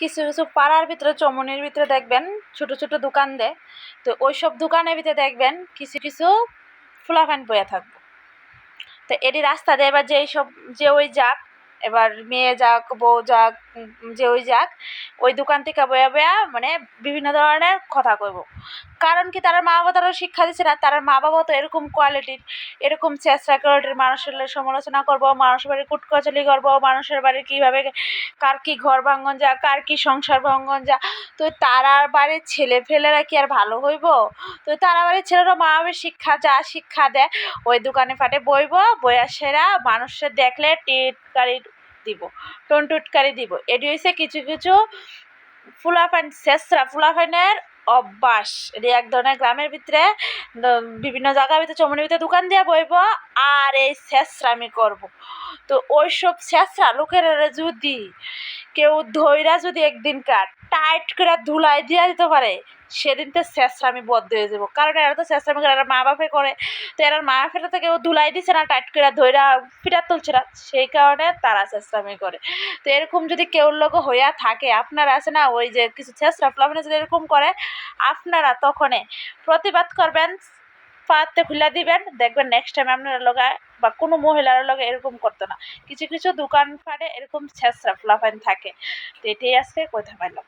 কিছু কিছু পাড়ার ভিতরে, চমনের ভিতরে দেখবেন, ছোট ছোট দোকান দেয় তো ওই সব দোকানের ভিতরে দেখবেন, কিছু কিছু ফুলাফান বয়ে থাকব। তো এটি রাস্তা দিয়ে এবার যেই সব, যে ওই যাক, এবার মেয়ে যাক, বউ যাক যে ওই যাক, ওই দোকান থেকে বয়া বয়া মানে বিভিন্ন ধরনের কথা কইব। কারণ কি তারা মা বাবা তারা শিক্ষা দিচ্ছে না, তার মা বাবা তো এরকম কোয়ালিটির এরকম চেষ্টা কোয়ালিটির মানুষের সমালোচনা করব, মানুষের বাড়ি কুটকচালি করব, মানুষের বাড়ি কীভাবে কার কি ঘর ভাঙ্গন যা, কার কি সংসার ভাঙ্গন যা। তো তারার বাড়ির ছেলে ফেলেরা কি আর ভালো হইব? তো তারা বাড়ির ছেলেরা মা বাবার শিক্ষা, যা শিক্ষা দেয়, ওই দোকানে ফাটে বইব, বইয়া সেরা মানুষের দেখলে টিটকারি দিব, টনটুটকারি দিব। এটি হয়েছে কিছু কিছু ফুলাফান শেষরা ফুলাফানের অভ্যাস। এটি এক ধরনের গ্রামের ভিতরে বিভিন্ন জায়গার ভিতরে, চমনের ভিতরে দোকান দিয়ে বইব, আর এই শেষরা আমি করব। তো ওইসব শেষরা লোকের যদি কেউ ধৈরা যদি একদিন কার টাইট করে ধুলাই দিয়া দিতে পারে, সেদিন তো শেষরামি বদ্ধ হয়ে যাব। কারণ এরা তো শেষরামি করে, এরা মা বাপে করে। তো এরা মা বাপের তো কেউ ধুলাই দিচ্ছে না, টাইট করে ধৈরা ফিটার তুলছে না, সেই কারণে তারা শেষরামি করে। তো এরকম যদি কেউ লোক হইয়া থাকে, আপনারা আছে না, ওই যে কিছু শেষরা ফ্লাফিনে যদি এরকম করে, আপনারা তখনই প্রতিবাদ করবেন পাতে খুলে দিবেন, দেখবেন নেক্সট টাইম আপনার লগা বা কোনো মহিলার লগে এরকম করতো না। কিছু কিছু দোকান পাটে এরকম ছেঁচড়া ফ্লাফাইন থাকে। তো এটাই আজকে কথা পাইলাম